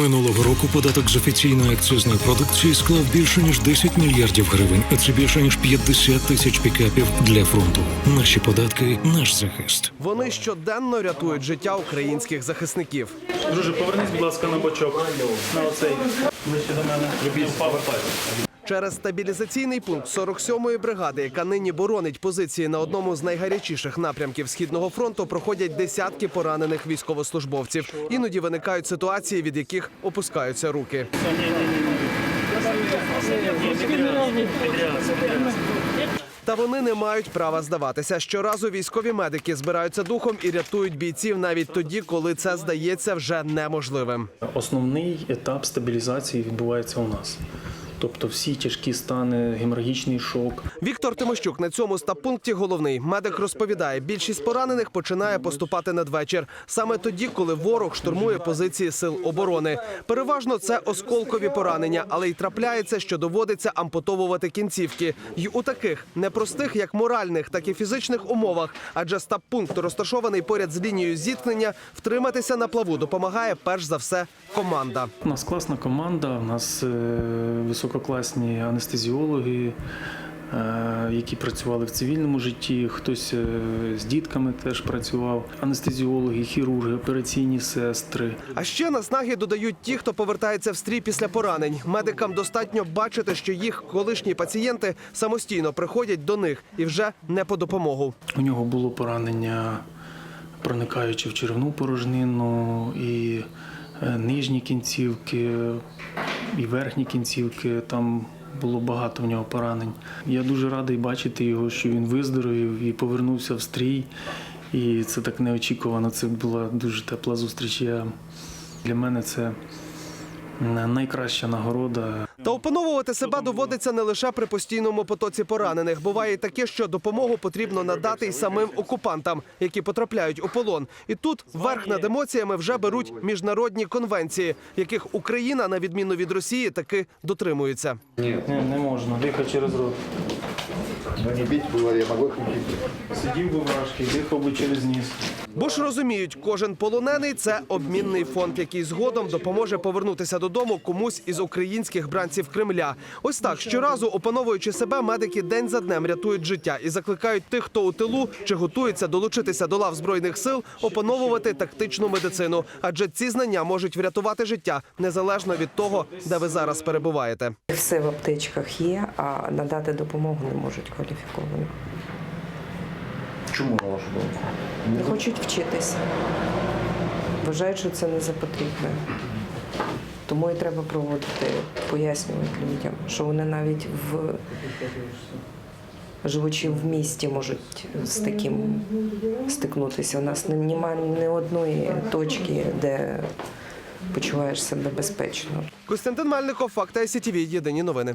Минулого року податок з офіційної акцизної продукції склав більше ніж 10 мільярдів гривень, а це більше ніж 50 тисяч пікапів для фронту. Наші податки, наш захист. Вони щоденно рятують життя українських захисників. Друже, повернись, будь ласка, на бочок. На оцей. Ближче до мене. Любіть. Через стабілізаційний пункт 47-ї бригади, яка нині боронить позиції на одному з найгарячіших напрямків східного фронту, проходять десятки поранених військовослужбовців. Іноді виникають ситуації, від яких опускаються руки. Та вони не мають права здаватися. Щоразу військові медики збираються духом і рятують бійців навіть тоді, коли це здається вже неможливим. Основний етап стабілізації відбувається у нас. Тобто всі тяжкі стани, геморрагічний шок. Віктор Тимощук на цьому стаб-пункті головний. Медик розповідає, більшість поранених починає поступати надвечір, саме тоді, коли ворог штурмує позиції сил оборони. Переважно це осколкові поранення, але й трапляється, що доводиться ампутовувати кінцівки. І у таких непростих, як моральних, так і фізичних умовах, адже стаб-пункт розташований поряд з лінією зіткнення, втриматися на плаву допомагає перш за все команда. У нас класна команда, у нас е, висококласні анестезіологи, е, які працювали в цивільному житті. Хтось е, з дітками теж працював. Анестезіологи, хірурги, операційні сестри. А ще наснаги додають ті, хто повертається в стрій після поранень. Медикам достатньо бачити, що їх колишні пацієнти самостійно приходять до них і вже не по допомогу. У нього було поранення, проникаючи в черевну порожнину, і нижні кінцівки, і верхні кінцівки. Там було багато в нього поранень. Я дуже радий бачити його, що він виздоровів і повернувся в стрій. І це так неочікувано. Це була дуже тепла зустріч. Я, для мене це е, найкраща нагорода. Та опановувати себе доводиться не лише при постійному потоці поранених. Буває й таке, що допомогу потрібно надати й самим окупантам, які потрапляють у полон. І тут верх над емоціями вже беруть міжнародні конвенції, яких Україна, на відміну від Росії, таки дотримується. Не, не можна, дихати через рот. Но не бить было, я могу. Сидів би важкий, дихав би через ніс. Бо ж розуміють, кожен полонений це обмінний фонд, який згодом допоможе повернутися додому комусь із українських бранців Кремля. Ось так щоразу, опановуючи себе, медики день за днем рятують життя і закликають тих, хто у тилу чи готується долучитися до лав збройних сил, опановувати тактичну медицину. Адже ці знання можуть врятувати життя незалежно від того, де ви зараз перебуваєте. Все в аптечках є, а надати допомогу не можуть кваліфіковано. Чому на вашу думку? Не хочуть вчитися. Вважають, що це не за потрібне. Тому і треба проводити, пояснювати людям, що вони навіть в живучи в місті можуть з таким стикнутися. У нас немає ні одної точки, де почуваєш себе безпечно. Костянтин Мельников, Факти СІТВ, Єдині новини.